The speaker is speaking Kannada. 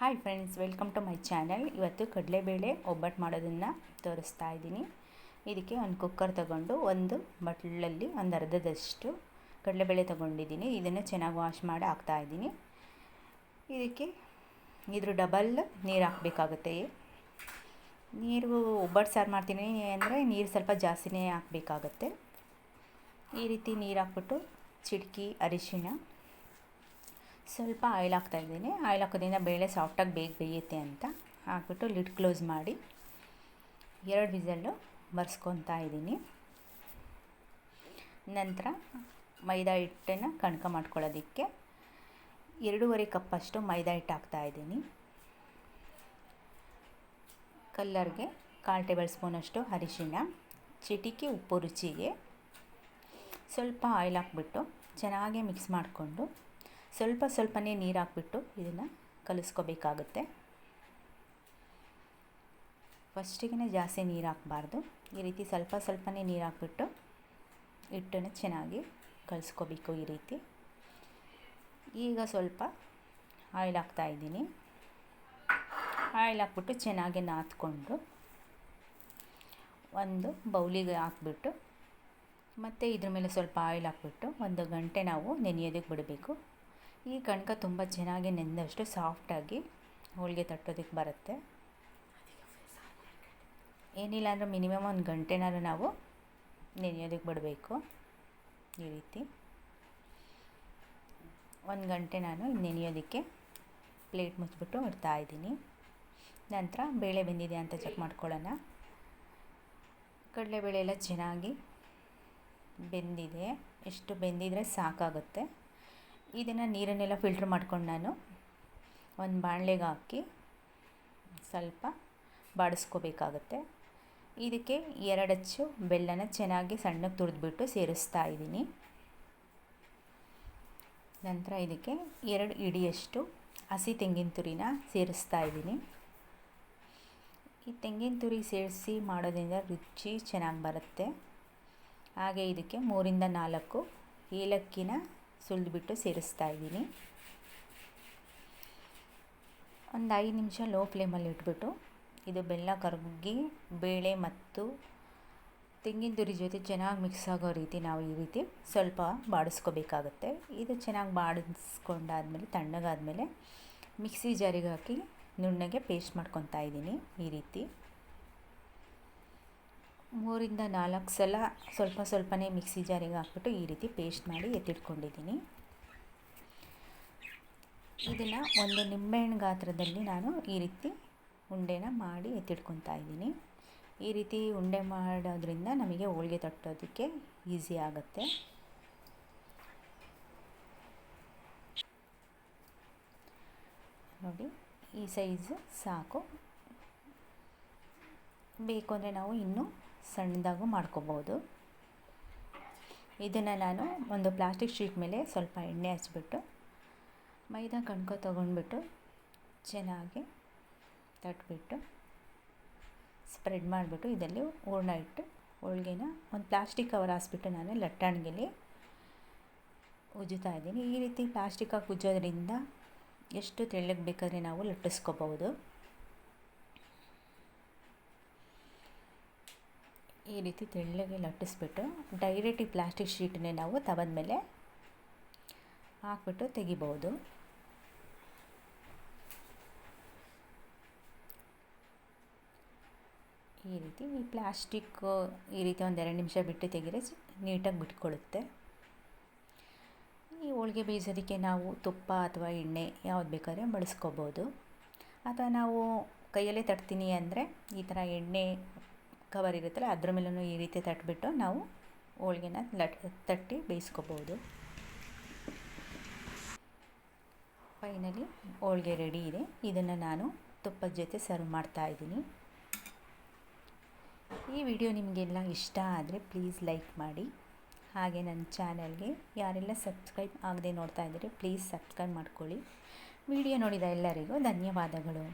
Hi friends welcome to my channel ಇವತ್ತು ಕಡಲೆಬೇಳೆ ಒಬ್ಬಟ್ಟು ಮಾಡೋದನ್ನು ತೋರಿಸ್ತಾ ಇದ್ದೀನಿ. ಇದಕ್ಕೆ ಒಂದು ಕುಕ್ಕರ್ ತಗೊಂಡು ಒಂದು ಬಟ್ಲಲ್ಲಿ ಒಂದು ಅರ್ಧದಷ್ಟು ಕಡಲೆಬೇಳೆ ತೊಗೊಂಡಿದ್ದೀನಿ. ಇದನ್ನು ಚೆನ್ನಾಗಿ ವಾಶ್ ಮಾಡಿ ಹಾಕ್ತಾ ಇದ್ದೀನಿ. ಇದಕ್ಕೆ ಇದ್ರ ಡಬಲ್ ನೀರು ಹಾಕಬೇಕಾಗುತ್ತೆ. ನೀರು ಒಬ್ಬಟ್ಟು ಸಾರು ಮಾಡ್ತೀನಿ ಅಂದರೆ ನೀರು ಸ್ವಲ್ಪ ಜಾಸ್ತಿನೇ ಹಾಕಬೇಕಾಗತ್ತೆ. ಈ ರೀತಿ ನೀರು ಹಾಕ್ಬಿಟ್ಟು ಚಿಟಕಿ, ಅರಿಶಿಣ ಸ್ವಲ್ಪ ಆಯಿಲ್ ಹಾಕ್ತಾಯಿದ್ದೀನಿ ಆಯಿಲ್ ಹಾಕೋದ್ರಿಂದ ಬೇಳೆ ಸಾಫ್ಟಾಗಿ ಬೇಗ ಬೇಯುತ್ತೆ ಅಂತ. ಹಾಕ್ಬಿಟ್ಟು ಲಿಡ್ ಕ್ಲೋಸ್ ಮಾಡಿ ಎರಡು ವಿಸಲ್ಲು ಬರ್ಸ್ಕೊತಾ ಇದ್ದೀನಿ. ನಂತರ ಮೈದಾ ಹಿಟ್ಟನ್ನು ಕಣಕ ಮಾಡ್ಕೊಳ್ಳೋದಕ್ಕೆ ಎರಡೂವರೆ ಕಪ್ಪಷ್ಟು ಮೈದಾ ಹಿಟ್ಟು ಹಾಕ್ತಾಯಿದ್ದೀನಿ ಕಲ್ಲರ್ಗೆ ಕಾಲು ಟೇಬಲ್ ಸ್ಪೂನಷ್ಟು ಅರಿಶಿಣ, ಚಿಟಿಕೆ ಉಪ್ಪು ರುಚಿಗೆ ಸ್ವಲ್ಪ ಆಯಿಲ್ ಹಾಕ್ಬಿಟ್ಟು ಚೆನ್ನಾಗಿ ಮಿಕ್ಸ್ ಮಾಡಿಕೊಂಡು ಸ್ವಲ್ಪ ಸ್ವಲ್ಪನೇ ನೀರು ಹಾಕ್ಬಿಟ್ಟು ಇದನ್ನು ಕಲಿಸ್ಕೋಬೇಕಾಗುತ್ತೆ. ಫಸ್ಟಿಗೆ ಜಾಸ್ತಿ ನೀರು ಹಾಕಬಾರ್ದು ಈ ರೀತಿ ಸ್ವಲ್ಪ ಸ್ವಲ್ಪನೇ ನೀರು ಹಾಕ್ಬಿಟ್ಟು ಹಿಟ್ಟನ್ನು ಚೆನ್ನಾಗಿ ಕಲಿಸ್ಕೋಬೇಕು ಈ ರೀತಿ. ಈಗ ಸ್ವಲ್ಪ ಆಯಿಲ್ ಹಾಕ್ತಾಯಿದ್ದೀನಿ ಆಯಿಲ್ ಹಾಕ್ಬಿಟ್ಟು ಚೆನ್ನಾಗಿ ನಾದ್ಕೊಂಡು ಒಂದು ಬೌಲಿಗೆ ಹಾಕ್ಬಿಟ್ಟು ಮತ್ತು ಇದ್ರ ಮೇಲೆ ಸ್ವಲ್ಪ ಆಯಿಲ್ ಹಾಕ್ಬಿಟ್ಟು ಒಂದು ಗಂಟೆ ನಾವು ನೆನೆಯೋದಕ್ಕೆ ಬಿಡಬೇಕು. ಈ ಕಣಕ ತುಂಬ ಚೆನ್ನಾಗಿ ನೆಂದಷ್ಟು ಸಾಫ್ಟಾಗಿ ಹೋಳಿಗೆ ತಟ್ಟೋದಕ್ಕೆ ಬರುತ್ತೆ. ಏನಿಲ್ಲ ಅಂದರೆ ಮಿನಿಮಮ್ ಒಂದು ಗಂಟೆನಾದ್ರೂ ನಾವು ನೆನೆಯೋದಕ್ಕೆ ಬಿಡಬೇಕು. ಈ ರೀತಿ. ಒಂದು ಗಂಟೆ ನಾನು ನೆನೆಯೋದಕ್ಕೆ ಪ್ಲೇಟ್ ಮುಚ್ಚಿಬಿಟ್ಟು ಇಡ್ತಾ ಇದ್ದೀನಿ. ನಂತರ ಬೇಳೆ ಬೆಂದಿದೆ ಅಂತ ಚೆಕ್ ಮಾಡ್ಕೊಳ್ಳೋಣ. ಕಡಲೆಬೇಳೆ ಎಲ್ಲ ಚೆನ್ನಾಗಿ ಬೆಂದಿದೆ. ಎಷ್ಟು ಬೆಂದಿದ್ರೆ ಸಾಕಾಗುತ್ತೆ. ಇದನ್ನು ನೀರನ್ನೆಲ್ಲ ಫಿಲ್ಟ್ರ್ ಮಾಡ್ಕೊಂಡು ನಾನು ಒಂದು ಬಾಣಲೆಗೆ ಹಾಕಿ ಸ್ವಲ್ಪ ಬಾಡಿಸ್ಕೋಬೇಕಾಗತ್ತೆ. ಇದಕ್ಕೆ ಎರಡಚ್ಚು ಬೆಲ್ಲನ ಚೆನ್ನಾಗಿ ಸಣ್ಣಗೆ ತುರಿದ್ಬಿಟ್ಟು ಸೇರಿಸ್ತಾ ಇದ್ದೀನಿ. ನಂತರ ಇದಕ್ಕೆ ಎರಡು ಇಡಿಯಷ್ಟು ಹಸಿ ತೆಂಗಿನ ತುರಿನ ಸೇರಿಸ್ತಾ ಇದ್ದೀನಿ. ಈ ತೆಂಗಿನ ತುರಿ ಸೇರಿಸಿ ಮಾಡೋದ್ರಿಂದ ರುಚಿ ಚೆನ್ನಾಗಿ ಬರುತ್ತೆ. ಹಾಗೆ ಇದಕ್ಕೆ ಮೂರಿಂದ ನಾಲ್ಕು ಏಲಕ್ಕಿನ ಸುಲಿದ್ಬಿಟ್ಟು ಸೇರಿಸ್ತಾ ಇದ್ದೀನಿ. ಒಂದು ಐದು ನಿಮಿಷ ಲೋ ಫ್ಲೇಮಲ್ಲಿ ಇಟ್ಬಿಟ್ಟು ಇದು ಬೆಲ್ಲ ಕರಗಿ, ಬೇಳೆ ಮತ್ತು ತೆಂಗಿನ ತುರಿ ಜೊತೆ ಚೆನ್ನಾಗಿ ಮಿಕ್ಸ್ ಆಗೋ ರೀತಿ ನಾವು ಈ ರೀತಿ ಸ್ವಲ್ಪ ಬಾಡಿಸ್ಕೋಬೇಕಾಗುತ್ತೆ. ಇದು ಚೆನ್ನಾಗಿ ಬಾಡಿಸ್ಕೊಂಡಾದಮೇಲೆ, ತಣ್ಣಗಾದಮೇಲೆ ಮಿಕ್ಸಿ ಜಾರಿಗೆ ಹಾಕಿ ನುಣ್ಣಗೆ ಪೇಸ್ಟ್ ಮಾಡ್ಕೊತಾ ಇದ್ದೀನಿ ಈ ರೀತಿ. ಮೂರಿಂದ ನಾಲ್ಕು ಸಲ ಸ್ವಲ್ಪ ಸ್ವಲ್ಪನೇ ಮಿಕ್ಸಿ ಜಾರಿಗೆ ಹಾಕ್ಬಿಟ್ಟು ಈ ರೀತಿ ಪೇಸ್ಟ್ ಮಾಡಿ ಎತ್ತಿಟ್ಕೊಂಡಿದ್ದೀನಿ. ಇದನ್ನು ಒಂದು ನಿಂಬೆಹಣ್ಣು ಗಾತ್ರದಲ್ಲಿ ನಾನು ಈ ರೀತಿ ಉಂಡೆನ ಮಾಡಿ ಎತ್ತಿಟ್ಕೊತಾ ಇದ್ದೀನಿ. ಈ ರೀತಿ ಉಂಡೆ ಮಾಡೋದ್ರಿಂದ ನಮಗೆ ಹೋಳಿಗೆ ತಟ್ಟೋದಕ್ಕೆ ಈಸಿ ಆಗುತ್ತೆ. ನೋಡಿ, ಈ ಸೈಜ್ ಸಾಕು. ಬೇಕು ಅಂದರೆ ನಾವು ಇನ್ನೂ ಸಣ್ಣದಾಗೂ ಮಾಡ್ಕೋಬೋದು. ಇದನ್ನು ನಾನು ಒಂದು ಪ್ಲಾಸ್ಟಿಕ್ ಶೀಟ್ ಮೇಲೆ ಸ್ವಲ್ಪ ಎಣ್ಣೆ ಹಚ್ಚಿಬಿಟ್ಟು ಮೈದಾ ಕಣ್ಕ ತೊಗೊಂಡ್ಬಿಟ್ಟು ಚೆನ್ನಾಗಿ ತಟ್ಬಿಟ್ಟು ಸ್ಪ್ರೆಡ್ ಮಾಡಿಬಿಟ್ಟು ಇದರಲ್ಲಿ ಹೂರ್ಣ ಇಟ್ಟು, ಹೋಳಿಗೆನ ಒಂದು ಪ್ಲಾಸ್ಟಿಕ್ ಕವರ್ ಹಾಸ್ಬಿಟ್ಟು ನಾನು ಲಟ್ಟಣಿಗೆಲಿ ಉಜ್ಜುತ್ತಾ ಇದ್ದೀನಿ. ಈ ರೀತಿ ಪ್ಲಾಸ್ಟಿಕ್ ಹಾಕಿ ಉಜ್ಜೋದ್ರಿಂದ ಎಷ್ಟು ತೆಳ್ಳಗೆ ಬೇಕಾದರೆ ನಾವು ಲಟ್ಟಿಸ್ಕೋಬೋದು. ಈ ರೀತಿ ತೆಳ್ಳಗೆ ಲಟ್ಟಿಸ್ಬಿಟ್ಟು ಡೈರೆಕ್ಟ್ ಈ ಪ್ಲಾಸ್ಟಿಕ್ ಶೀಟನ್ನೇ ನಾವು ತವದ ಮೇಲೆ ಹಾಕ್ಬಿಟ್ಟು ತೆಗಿಬೋದು. ಈ ರೀತಿ ಈ ಪ್ಲಾಸ್ಟಿಕ್ ಈ ರೀತಿ ಒಂದು ಎರಡು ನಿಮಿಷ ಬಿಟ್ಟು ತೆಗೆದ್ರೆ ನೀಟಾಗಿ ಬಿಟ್ಕೊಳ್ಳುತ್ತೆ ಈ ಹೋಳಿಗೆ ಬೇಯಿಸೋದಕ್ಕೆ ನಾವು ತುಪ್ಪ ಅಥವಾ ಎಣ್ಣೆ ಯಾವ್ದು ಬೇಕಾದ್ರೆ ಬಳಸ್ಕೋಬೋದು. ಅಥವಾ ನಾವು ಕೈಯಲ್ಲೇ ತಟ್ತೀನಿ ಅಂದರೆ ಈ ಥರ ಎಣ್ಣೆ ಕವರ್ ಇರುತ್ತಲ್ಲ ಅದ್ರ ಮೇಲೂ ಈ ರೀತಿ ತಟ್ಟಿಬಿಟ್ಟು ನಾವು ಹೋಳಿಗೆನ ಲಟ್, ತಟ್ಟಿ ಬೇಯಿಸ್ಕೋಬೋದು. ಫೈನಲಿ ಹೋಳಿಗೆ ರೆಡಿ ಇದೆ. ಇದನ್ನು ನಾನು ತುಪ್ಪದ ಜೊತೆ ಸರ್ವ್ ಮಾಡ್ತಾ ಇದ್ದೀನಿ. ಈ ವಿಡಿಯೋ ನಿಮಗೆಲ್ಲ ಇಷ್ಟ ಆದರೆ ಪ್ಲೀಸ್ ಲೈಕ್ ಮಾಡಿ. ಹಾಗೆ ನನ್ನ ಚಾನಲ್ಗೆ ಯಾರೆಲ್ಲ ಸಬ್ಸ್ಕ್ರೈಬ್ ಆಗದೆ ನೋಡ್ತಾ ಇದ್ದೀರಿ, ಪ್ಲೀಸ್ ಸಬ್ಸ್ಕ್ರೈಬ್ ಮಾಡ್ಕೊಳ್ಳಿ. ವಿಡಿಯೋ ನೋಡಿದ ಎಲ್ಲರಿಗೂ ಧನ್ಯವಾದಗಳು.